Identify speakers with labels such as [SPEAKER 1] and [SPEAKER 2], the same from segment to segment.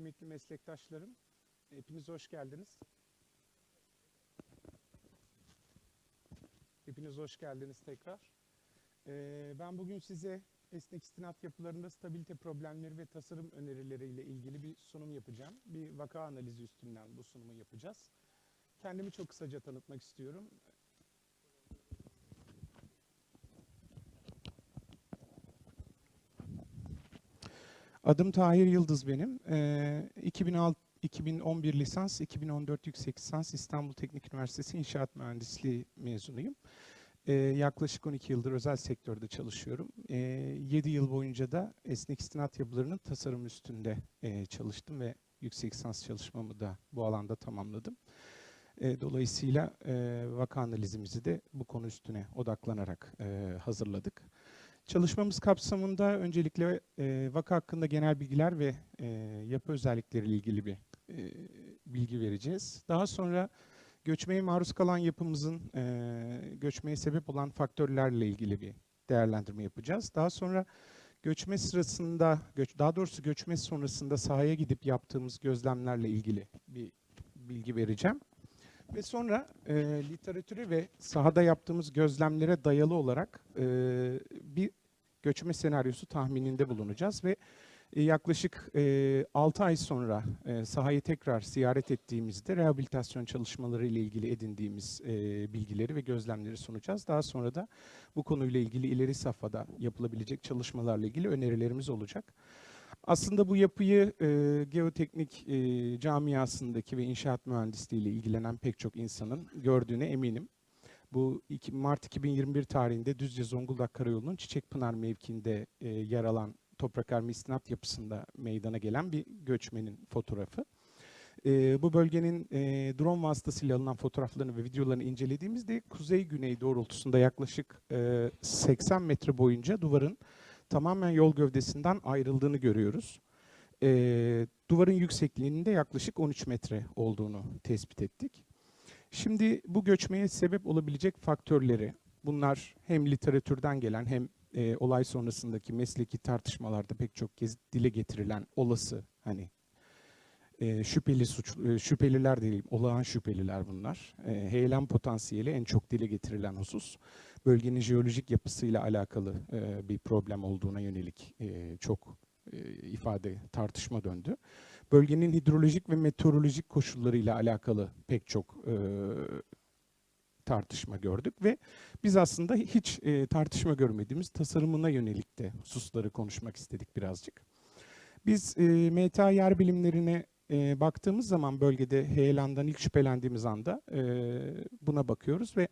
[SPEAKER 1] kıymetli meslektaşlarım. Hepiniz hoş geldiniz. Hepiniz hoş geldiniz tekrar. Ee, ben bugün size esnek istinat yapılarında stabilite problemleri ve tasarım önerileriyle ilgili bir sunum yapacağım. Bir vaka analizi üstünden bu sunumu yapacağız. Kendimi çok kısaca tanıtmak istiyorum. Adım Tahir Yıldız benim. Ee, 2006, 2011 lisans, 2014 yüksek lisans İstanbul Teknik Üniversitesi İnşaat Mühendisliği mezunuyum. Ee, yaklaşık 12 yıldır özel sektörde çalışıyorum. Ee, 7 yıl boyunca da esnek istinat yapılarının tasarım üstünde e, çalıştım ve yüksek lisans çalışmamı da bu alanda tamamladım. E, dolayısıyla e, vaka analizimizi de bu konu üstüne odaklanarak e, hazırladık. Çalışmamız kapsamında öncelikle e, vaka hakkında genel bilgiler ve e, yapı özellikleriyle ilgili bir e, bilgi vereceğiz. Daha sonra göçmeye maruz kalan yapımızın e, göçmeye sebep olan faktörlerle ilgili bir değerlendirme yapacağız. Daha sonra göçme sırasında, göç, daha doğrusu göçme sonrasında sahaya gidip yaptığımız gözlemlerle ilgili bir bilgi vereceğim. Ve sonra e, literatüre ve sahada yaptığımız gözlemlere dayalı olarak e, göçme senaryosu tahmininde bulunacağız ve e, yaklaşık e, 6 ay sonra e, sahayı tekrar ziyaret ettiğimizde rehabilitasyon çalışmaları ile ilgili edindiğimiz e, bilgileri ve gözlemleri sunacağız. Daha sonra da bu konuyla ilgili ileri safhada yapılabilecek çalışmalarla ilgili önerilerimiz olacak. Aslında bu yapıyı e, geoteknik e, camiasındaki ve inşaat mühendisliği ile ilgilenen pek çok insanın gördüğüne eminim. Bu Mart 2021 tarihinde Düzce Zonguldak Karayolu'nun Çiçekpınar mevkiinde e, yer alan toprak arme istinat yapısında meydana gelen bir göçmenin fotoğrafı. E, bu bölgenin e, drone vasıtasıyla alınan fotoğraflarını ve videolarını incelediğimizde kuzey-güney doğrultusunda yaklaşık e, 80 metre boyunca duvarın tamamen yol gövdesinden ayrıldığını görüyoruz. E, duvarın yüksekliğinin de yaklaşık 13 metre olduğunu tespit ettik. Şimdi bu göçmeye sebep olabilecek faktörleri, bunlar hem literatürden gelen hem e, olay sonrasındaki mesleki tartışmalarda pek çok kez dile getirilen olası hani e, şüpheli suç e, şüpheliler değil, olağan şüpheliler bunlar. E, heyelan potansiyeli en çok dile getirilen husus. Bölgenin jeolojik yapısıyla alakalı e, bir problem olduğuna yönelik e, çok e, ifade, tartışma döndü. Bölgenin hidrolojik ve meteorolojik koşullarıyla alakalı pek çok e, tartışma gördük ve biz aslında hiç e, tartışma görmediğimiz tasarımına yönelik de hususları konuşmak istedik birazcık. Biz e, MTA yer bilimlerine e, baktığımız zaman bölgede heyelandan ilk şüphelendiğimiz anda e, buna bakıyoruz ve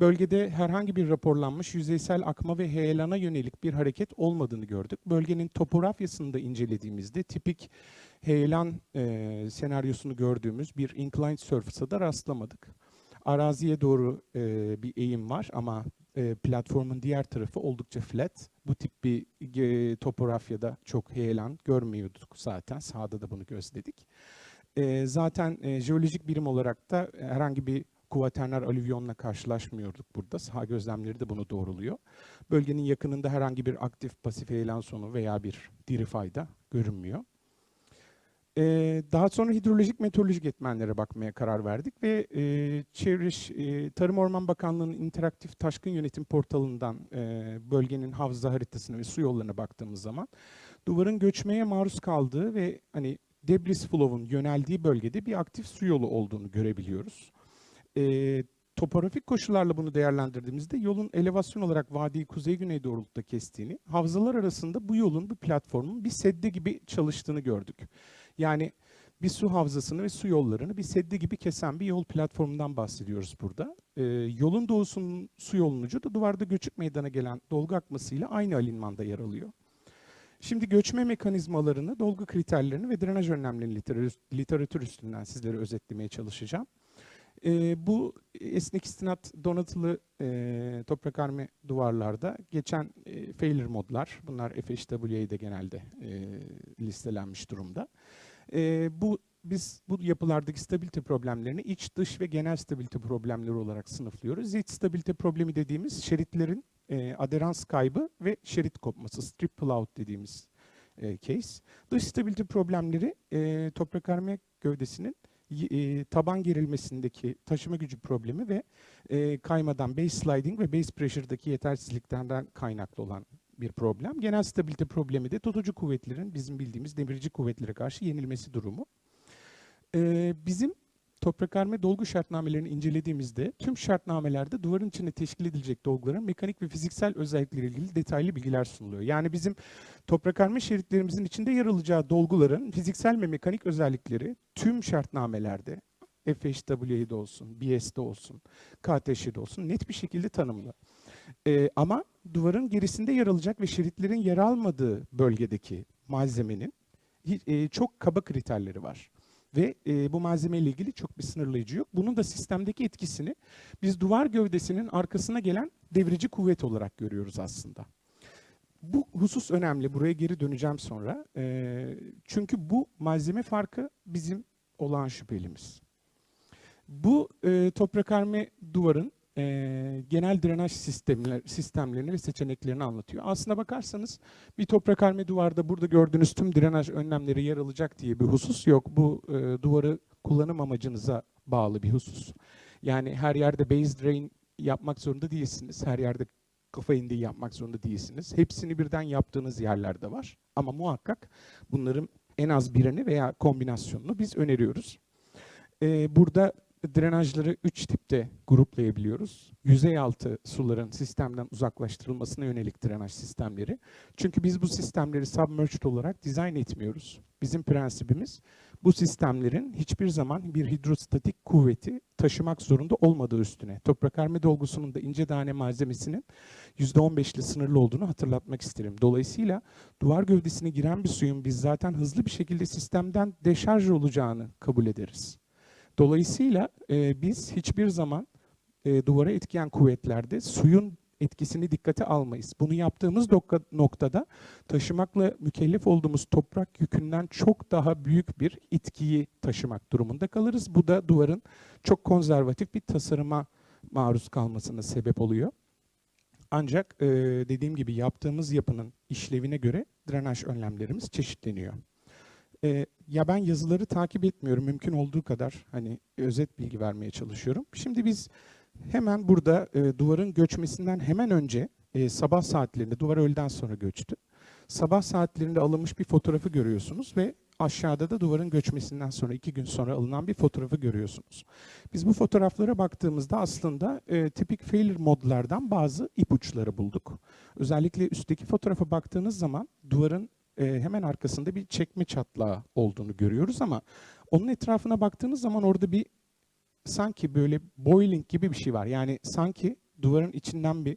[SPEAKER 1] bölgede herhangi bir raporlanmış yüzeysel akma ve heyelana yönelik bir hareket olmadığını gördük. Bölgenin topografyasını da incelediğimizde tipik heyelan e, senaryosunu gördüğümüz bir inclined surface'a da rastlamadık. Araziye doğru e, bir eğim var ama e, platformun diğer tarafı oldukça flat. Bu tip bir e, topografyada çok heyelan görmüyorduk zaten. Sahada da bunu gözledik. E, zaten e, jeolojik birim olarak da herhangi bir kuvaterner alüvyonla karşılaşmıyorduk burada. Saha gözlemleri de bunu doğruluyor. Bölgenin yakınında herhangi bir aktif pasif heyelan sonu veya bir diri fayda görünmüyor. Ee, daha sonra hidrolojik meteorolojik etmenlere bakmaya karar verdik ve e, Çevre e, Tarım Orman Bakanlığı'nın interaktif taşkın yönetim portalından e, bölgenin havza haritasına ve su yollarına baktığımız zaman duvarın göçmeye maruz kaldığı ve hani debris flow'un yöneldiği bölgede bir aktif su yolu olduğunu görebiliyoruz. E, topografik koşullarla bunu değerlendirdiğimizde yolun elevasyon olarak vadiyi kuzey-güney doğrultuda kestiğini, havzalar arasında bu yolun, bu platformun bir sedde gibi çalıştığını gördük. Yani bir su havzasını ve su yollarını bir seddi gibi kesen bir yol platformundan bahsediyoruz burada. Ee, yolun doğusunun su yolunun ucu da duvarda göçük meydana gelen dolgu akmasıyla aynı alinmanda yer alıyor. Şimdi göçme mekanizmalarını, dolgu kriterlerini ve drenaj önlemlerini literatür, literatür üstünden sizlere özetlemeye çalışacağım. Ee, bu esnek istinat donatılı e, toprak arme duvarlarda geçen e, failure modlar, bunlar FHWA'de genelde e, listelenmiş durumda. E, bu biz bu yapılardaki stabilite problemlerini iç, dış ve genel stabilite problemleri olarak sınıflıyoruz. İç stabilite problemi dediğimiz şeritlerin e, aderans kaybı ve şerit kopması, strip pull out dediğimiz e, case. Dış stability problemleri e, toprakharme gövdesinin y- e, taban gerilmesindeki taşıma gücü problemi ve e, kaymadan base sliding ve base pressure'daki yetersizliklerden kaynaklı olan bir problem. Genel stabilite problemi de tutucu kuvvetlerin bizim bildiğimiz demirci kuvvetlere karşı yenilmesi durumu. E, bizim toprakharme dolgu şartnamelerini incelediğimizde tüm şartnamelerde duvarın içinde teşkil edilecek dolguların mekanik ve fiziksel özellikleriyle ilgili detaylı bilgiler sunuluyor. Yani bizim toprakharme şeritlerimizin içinde yer alacağı dolguların fiziksel ve mekanik özellikleri tüm şartnamelerde FHW'de olsun, BS'de olsun, KTŞ'de olsun net bir şekilde tanımlı. Ee, ama duvarın gerisinde yer alacak ve şeritlerin yer almadığı bölgedeki malzemenin e, çok kaba kriterleri var. Ve e, bu malzemeyle ilgili çok bir sınırlayıcı yok. Bunun da sistemdeki etkisini biz duvar gövdesinin arkasına gelen devrici kuvvet olarak görüyoruz aslında. Bu husus önemli. Buraya geri döneceğim sonra. Ee, çünkü bu malzeme farkı bizim olağan şüphelimiz. Bu e, toprakharme duvarın e, genel drenaj sistemler, sistemlerini ve seçeneklerini anlatıyor. Aslına bakarsanız bir toprakharme duvarda burada gördüğünüz tüm drenaj önlemleri yer alacak diye bir husus yok. Bu e, duvarı kullanım amacınıza bağlı bir husus. Yani her yerde base drain yapmak zorunda değilsiniz. Her yerde kafa indiği yapmak zorunda değilsiniz. Hepsini birden yaptığınız yerler de var. Ama muhakkak bunların en az birini veya kombinasyonunu biz öneriyoruz. Ee, burada drenajları üç tipte gruplayabiliyoruz. Yüzey altı suların sistemden uzaklaştırılmasına yönelik drenaj sistemleri. Çünkü biz bu sistemleri submerged olarak dizayn etmiyoruz. Bizim prensibimiz bu sistemlerin hiçbir zaman bir hidrostatik kuvveti taşımak zorunda olmadığı üstüne. Toprakharme dolgusunun da ince tane malzemesinin %15 ile sınırlı olduğunu hatırlatmak isterim. Dolayısıyla duvar gövdesine giren bir suyun biz zaten hızlı bir şekilde sistemden deşarj olacağını kabul ederiz. Dolayısıyla e, biz hiçbir zaman e, duvara etkiyen kuvvetlerde suyun etkisini dikkate almayız. Bunu yaptığımız noktada taşımakla mükellef olduğumuz toprak yükünden çok daha büyük bir itkiyi taşımak durumunda kalırız. Bu da duvarın çok konservatif bir tasarıma maruz kalmasına sebep oluyor. Ancak e, dediğim gibi yaptığımız yapının işlevine göre drenaj önlemlerimiz çeşitleniyor. E, ya ben yazıları takip etmiyorum mümkün olduğu kadar hani özet bilgi vermeye çalışıyorum. Şimdi biz hemen burada e, duvarın göçmesinden hemen önce e, sabah saatlerinde duvar öğleden sonra göçtü. Sabah saatlerinde alınmış bir fotoğrafı görüyorsunuz ve aşağıda da duvarın göçmesinden sonra iki gün sonra alınan bir fotoğrafı görüyorsunuz. Biz bu fotoğraflara baktığımızda aslında e, tipik failure modlardan bazı ipuçları bulduk. Özellikle üstteki fotoğrafa baktığınız zaman duvarın e, hemen arkasında bir çekme çatlağı olduğunu görüyoruz ama onun etrafına baktığınız zaman orada bir sanki böyle boiling gibi bir şey var. Yani sanki duvarın içinden bir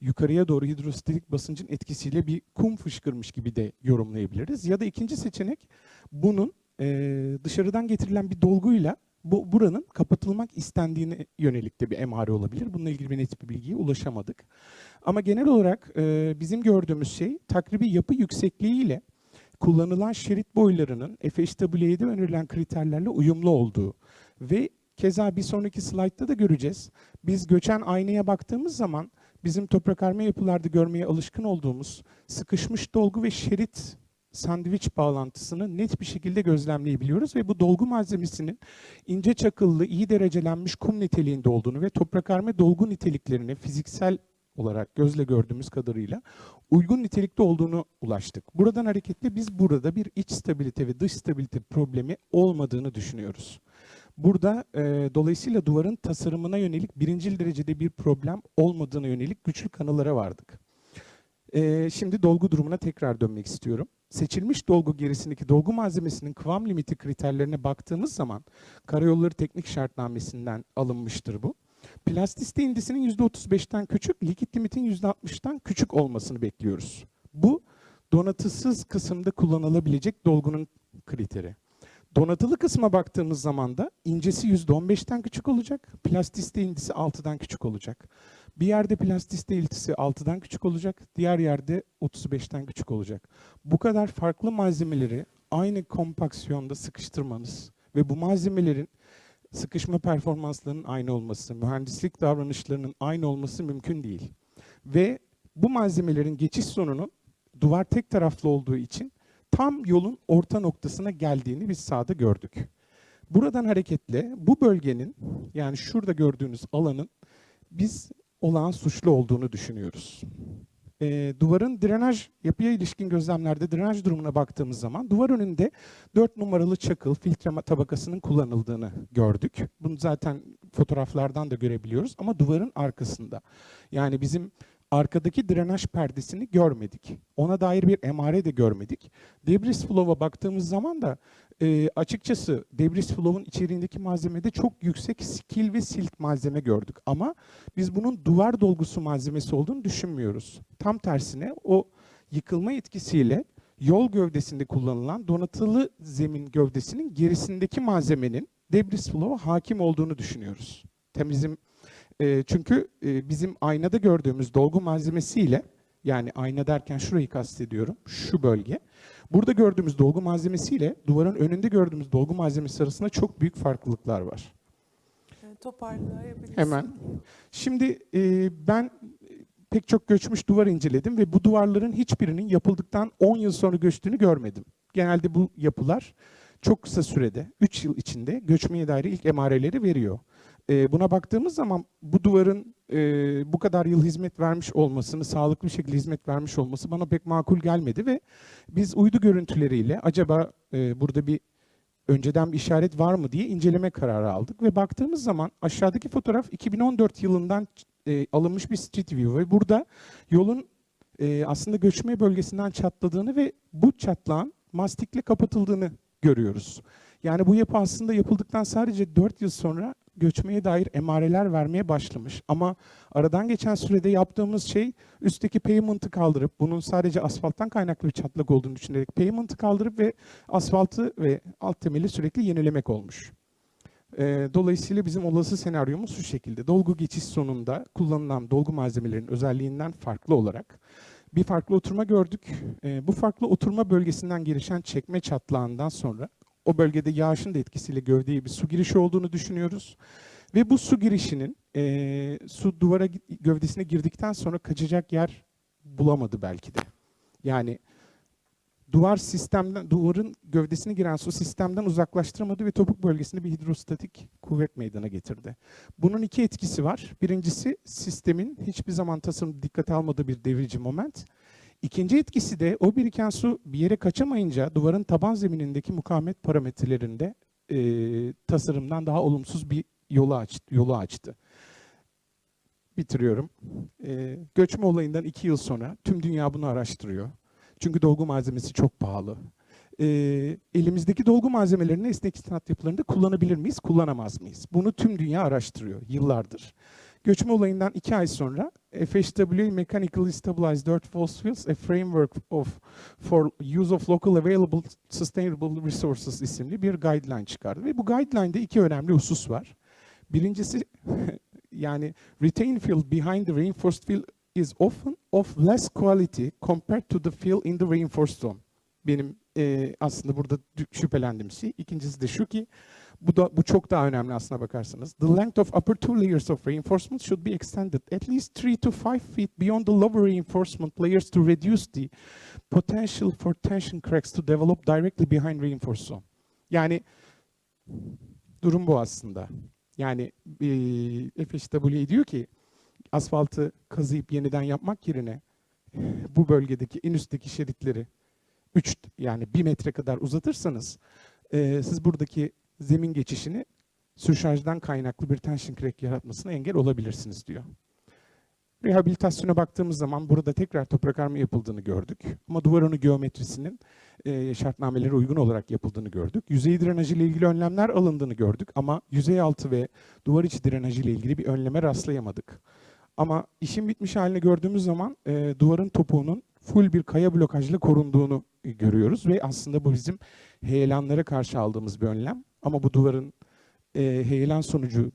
[SPEAKER 1] yukarıya doğru hidrostatik basıncın etkisiyle bir kum fışkırmış gibi de yorumlayabiliriz. Ya da ikinci seçenek bunun e, dışarıdan getirilen bir dolguyla bu buranın kapatılmak istendiğine yönelik de bir emare olabilir. Bununla ilgili bir net bir bilgiye ulaşamadık. Ama genel olarak e, bizim gördüğümüz şey takribi yapı yüksekliğiyle kullanılan şerit boylarının FHW'de önerilen kriterlerle uyumlu olduğu ve keza bir sonraki slaytta da göreceğiz. Biz göçen aynaya baktığımız zaman bizim toprakharme yapılarda görmeye alışkın olduğumuz sıkışmış dolgu ve şerit sandviç bağlantısını net bir şekilde gözlemleyebiliyoruz ve bu dolgu malzemesinin ince çakıllı, iyi derecelenmiş kum niteliğinde olduğunu ve toprakharme dolgu niteliklerine fiziksel olarak gözle gördüğümüz kadarıyla uygun nitelikte olduğunu ulaştık. Buradan hareketle biz burada bir iç stabilite ve dış stabilite problemi olmadığını düşünüyoruz. Burada e, dolayısıyla duvarın tasarımına yönelik birincil derecede bir problem olmadığına yönelik güçlü kanılara vardık. E, şimdi dolgu durumuna tekrar dönmek istiyorum. Seçilmiş dolgu gerisindeki dolgu malzemesinin kıvam limiti kriterlerine baktığımız zaman karayolları teknik şartnamesinden alınmıştır bu. Plastisite indisinin %35'ten küçük, likit limitin %60'tan küçük olmasını bekliyoruz. Bu donatısız kısımda kullanılabilecek dolgunun kriteri. Donatılı kısma baktığımız zaman da incesi %15'ten küçük olacak, plastisite indisi 6'dan küçük olacak. Bir yerde plastisite indisi 6'dan küçük olacak, diğer yerde 35'ten küçük olacak. Bu kadar farklı malzemeleri aynı kompaksiyonda sıkıştırmanız ve bu malzemelerin sıkışma performanslarının aynı olması, mühendislik davranışlarının aynı olması mümkün değil. Ve bu malzemelerin geçiş sonunun duvar tek taraflı olduğu için tam yolun orta noktasına geldiğini biz sahada gördük. Buradan hareketle bu bölgenin yani şurada gördüğünüz alanın biz olağan suçlu olduğunu düşünüyoruz. Ee, duvarın drenaj yapıya ilişkin gözlemlerde drenaj durumuna baktığımız zaman duvar önünde 4 numaralı çakıl filtre tabakasının kullanıldığını gördük. Bunu zaten fotoğraflardan da görebiliyoruz ama duvarın arkasında. Yani bizim arkadaki drenaj perdesini görmedik. Ona dair bir emare de görmedik. Debris flow'a baktığımız zaman da e, açıkçası debris flow'un içeriğindeki malzemede çok yüksek skill ve silt malzeme gördük. Ama biz bunun duvar dolgusu malzemesi olduğunu düşünmüyoruz. Tam tersine o yıkılma etkisiyle yol gövdesinde kullanılan donatılı zemin gövdesinin gerisindeki malzemenin debris flow'a hakim olduğunu düşünüyoruz. Temizim e, çünkü e, bizim aynada gördüğümüz dolgu malzemesiyle yani ayna derken şurayı kastediyorum, şu bölge. Burada gördüğümüz dolgu malzemesiyle duvarın önünde gördüğümüz dolgu malzemesi arasında çok büyük farklılıklar var.
[SPEAKER 2] Yani toparlayabilirsin.
[SPEAKER 1] Hemen. Şimdi e, ben pek çok göçmüş duvar inceledim ve bu duvarların hiçbirinin yapıldıktan 10 yıl sonra göçtüğünü görmedim. Genelde bu yapılar çok kısa sürede, 3 yıl içinde göçmeye dair ilk emareleri veriyor. E, buna baktığımız zaman bu duvarın e, bu kadar yıl hizmet vermiş olmasını, sağlıklı bir şekilde hizmet vermiş olması bana pek makul gelmedi ve biz uydu görüntüleriyle acaba e, burada bir önceden bir işaret var mı diye inceleme kararı aldık ve baktığımız zaman aşağıdaki fotoğraf 2014 yılından e, alınmış bir street view ve burada yolun e, aslında göçme bölgesinden çatladığını ve bu çatlağın mastikle kapatıldığını görüyoruz. Yani bu yapı aslında yapıldıktan sadece 4 yıl sonra göçmeye dair emareler vermeye başlamış. Ama aradan geçen sürede yaptığımız şey üstteki pavement'ı kaldırıp bunun sadece asfalttan kaynaklı bir çatlak olduğunu düşünerek pavement'ı kaldırıp ve asfaltı ve alt temeli sürekli yenilemek olmuş. Ee, dolayısıyla bizim olası senaryomuz şu şekilde. Dolgu geçiş sonunda kullanılan dolgu malzemelerinin özelliğinden farklı olarak bir farklı oturma gördük. Ee, bu farklı oturma bölgesinden gelişen çekme çatlağından sonra o bölgede yağışın da etkisiyle gövdeye bir su girişi olduğunu düşünüyoruz. Ve bu su girişinin e, su duvara gövdesine girdikten sonra kaçacak yer bulamadı belki de. Yani duvar sistemden duvarın gövdesine giren su sistemden uzaklaştıramadı ve topuk bölgesinde bir hidrostatik kuvvet meydana getirdi. Bunun iki etkisi var. Birincisi sistemin hiçbir zaman tasarımda dikkate almadığı bir devirici moment. İkinci etkisi de o biriken su bir yere kaçamayınca duvarın taban zeminindeki mukavemet parametrelerinde e, tasarımdan daha olumsuz bir yolu açtı. Yolu açtı. Bitiriyorum. E, göçme olayından iki yıl sonra tüm dünya bunu araştırıyor. Çünkü dolgu malzemesi çok pahalı. E, elimizdeki dolgu malzemelerini esnek istinat yapılarında kullanabilir miyiz, kullanamaz mıyız? Bunu tüm dünya araştırıyor yıllardır. Göçme olayından iki ay sonra FHWA Mechanically Stabilized Dirt False Fields, a Framework of for Use of Local Available Sustainable Resources isimli bir guideline çıkardı. Ve bu guideline'de iki önemli husus var. Birincisi yani retain fill behind the reinforced fill is often of less quality compared to the fill in the reinforced zone. Benim e, aslında burada şüphelendiğim şey. İkincisi de şu ki bu da bu çok daha önemli aslına bakarsanız. The length of upper two layers of reinforcement should be extended at least 3 to 5 feet beyond the lower reinforcement layers to reduce the potential for tension cracks to develop directly behind reinforced zone. Yani durum bu aslında. Yani e, FHWA diyor ki asfaltı kazıyıp yeniden yapmak yerine bu bölgedeki en üstteki şeritleri 3 yani 1 metre kadar uzatırsanız e, siz buradaki zemin geçişini sürşarjdan kaynaklı bir tension crack yaratmasına engel olabilirsiniz diyor. Rehabilitasyona baktığımız zaman burada tekrar toprak arma yapıldığını gördük. Ama duvar önü geometrisinin e, şartnamelere uygun olarak yapıldığını gördük. Yüzey drenajı ile ilgili önlemler alındığını gördük. Ama yüzey altı ve duvar içi drenajı ile ilgili bir önleme rastlayamadık. Ama işin bitmiş halini gördüğümüz zaman e, duvarın topuğunun full bir kaya blokajla korunduğunu görüyoruz. Ve aslında bu bizim heyelanlara karşı aldığımız bir önlem. Ama bu duvarın e, heyelan sonucu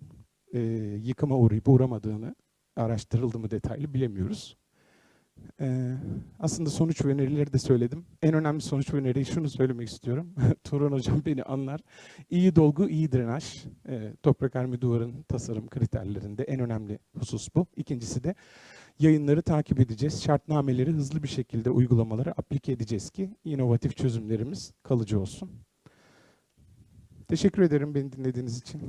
[SPEAKER 1] e, yıkıma uğrayıp uğramadığını araştırıldı mı detaylı bilemiyoruz. E, aslında sonuç ve önerileri de söyledim. En önemli sonuç ve öneriyi şunu söylemek istiyorum. Turan Hocam beni anlar. İyi dolgu, iyi drenaj. E, toprak armi duvarın tasarım kriterlerinde en önemli husus bu. İkincisi de yayınları takip edeceğiz. Şartnameleri hızlı bir şekilde uygulamalara aplike edeceğiz ki inovatif çözümlerimiz kalıcı olsun. Teşekkür ederim beni dinlediğiniz için.